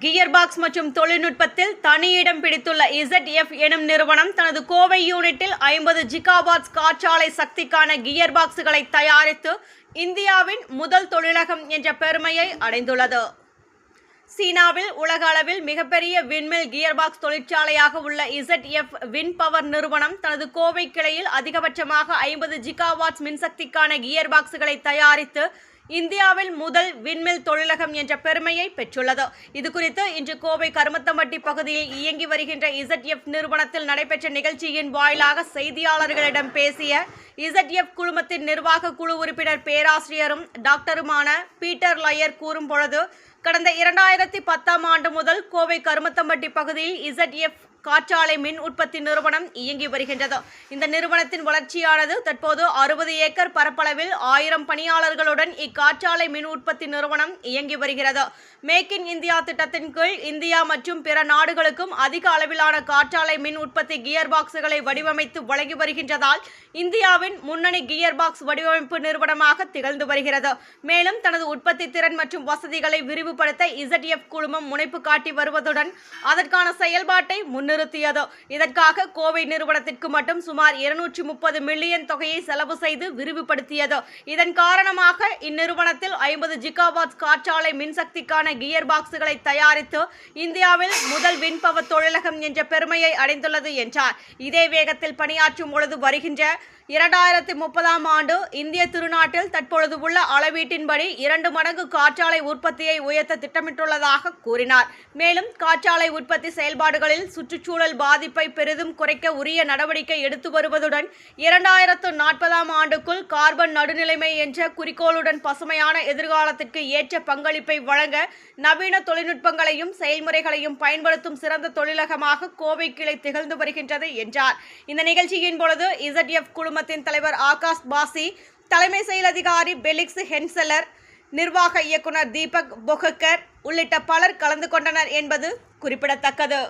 Gear box மற்றும் தொழில்நுட்பத்தில் தனியிடம் பிடித்துள்ள Z F எனும் நிறுவனம் தனது கோவை யூனிட்டில் ஐம்பது ஜிகாபாட்ஸ் காற்றாலை சக்திக்கான கியர் பாக்ஸுகளை தயாரித்து இந்தியாவின் முதல் தொழிலகம் என்ற பெருமையை அடைந்துள்ளது. சீனாவில் உலக அளவில் மிகப்பெரிய விண்மில் கியர்பாக்ஸ் தொழிற்சாலையாக உள்ள இசட்எஃப் வின் பவர் நிறுவனம் தனது கோவை கிளையில் அதிகபட்சமாக ஐம்பது ஜிகாவாட்ஸ் மின்சக்திக்கான கியர் கியர்பாக்ஸுகளை தயாரித்து இந்தியாவில் முதல் விண்மில் தொழிலகம் என்ற பெருமையை பெற்றுள்ளது. இதுகுறித்து இன்று கோவை கருமத்தம்பட்டி பகுதியில் இயங்கி வருகின்ற இசட்எஃப் நிறுவனத்தில் நடைபெற்ற நிகழ்ச்சியின் வாயிலாக செய்தியாளர்களிடம் பேசிய இசட் எஃப் குழுமத்தின் நிர்வாக குழு உறுப்பினர் பேராசிரியரும் டாக்டருமான பீட்டர் லயர் கூறும் பொழுது கடந்த இரண்டாயிரத்தி பத்தாம் ஆண்டு முதல் கோவை கருமத்தம்பட்டி பகுதியில் இசட்எஃப் காற்றாலை மின் உற்பத்தி நிறுவனம் இயங்கி வருகின்றது. இந்த நிறுவனத்தின் வளர்ச்சியானது தற்போது அறுபது ஏக்கர் பரப்பளவில் ஆயிரம் பணியாளர்களுடன் இக்காற்றாலை மின் உற்பத்தி நிறுவனம் இயங்கி வருகிறது. மேக் இன் இந்தியா திட்டத்தின் கீழ் இந்தியா மற்றும் பிற நாடுகளுக்கும் அதிக அளவிலான காற்றாலை மின் உற்பத்தி கியர் பாக்ஸுகளை வடிவமைத்து வழங்கி வருகின்றதால் இந்தியாவின் முன்னணி கியர் பாக்ஸ் வடிவமைப்பு நிறுவனமாக திகழ்ந்து வருகிறது. மேலும் தனது உற்பத்தி திறன் மற்றும் வசதிகளை விரிவு விரிவுபடுத்த இசட்எஃப் குழுமம் முனைப்பு காட்டி வருவதுடன் அதற்கான செயல்பாட்டை முன்னிறுத்தியது. இதற்காக கோவை நிறுவனத்திற்கு மட்டும் சுமார் இருநூற்றி முப்பது மில்லியன் தொகையை செலவு செய்து விரிவுபடுத்தியது. இதன் காரணமாக இந்நிறுவனத்தில் ஐம்பது ஜிகாவாட் காற்றாலை மின்சக்திக்கான கியர் பாக்ஸுகளை தயாரித்து இந்தியாவில் முதல் விண்பவ தொழிலகம் என்ற பெருமையை அடைந்துள்ளது என்றார். இதே வேகத்தில் பணியாற்றும் பொழுது வருகின்ற இரண்டாயிரத்தி முப்பதாம் ஆண்டு இந்திய திருநாட்டில் தற்பொழுது உள்ள அளவீட்டின்படி இரண்டு மடங்கு காற்றாலை உற்பத்தியை உயர் உயர்த்த திட்டமிட்டுள்ளதாக கூறினார். மேலும் காற்றாலை உற்பத்தி செயல்பாடுகளில் சுற்றுச்சூழல் பாதிப்பை பெரிதும் குறைக்க உரிய நடவடிக்கை எடுத்து வருவதுடன் இரண்டாயிரத்து நாற்பதாம் ஆண்டுக்குள் கார்பன் நடுநிலைமை என்ற குறிக்கோளுடன் பசுமையான எதிர்காலத்திற்கு ஏற்ற பங்களிப்பை வழங்க நவீன தொழில்நுட்பங்களையும் செயல்முறைகளையும் பயன்படுத்தும் சிறந்த தொழிலகமாக கோவை கிளை திகழ்ந்து வருகின்றது என்றார். இந்த நிகழ்ச்சியின் பொழுது இசட்எஃப் குழுமத்தின் தலைவர் ஆகாஷ் பாசி தலைமை செயல் அதிகாரி பெலிக்ஸ் ஹென்செலர் நிர்வாக இயக்குனர் தீபக் பொகக்கர் உள்ளிட்ட பலர் கலந்து கொண்டனர் என்பது குறிப்பிடத்தக்கது.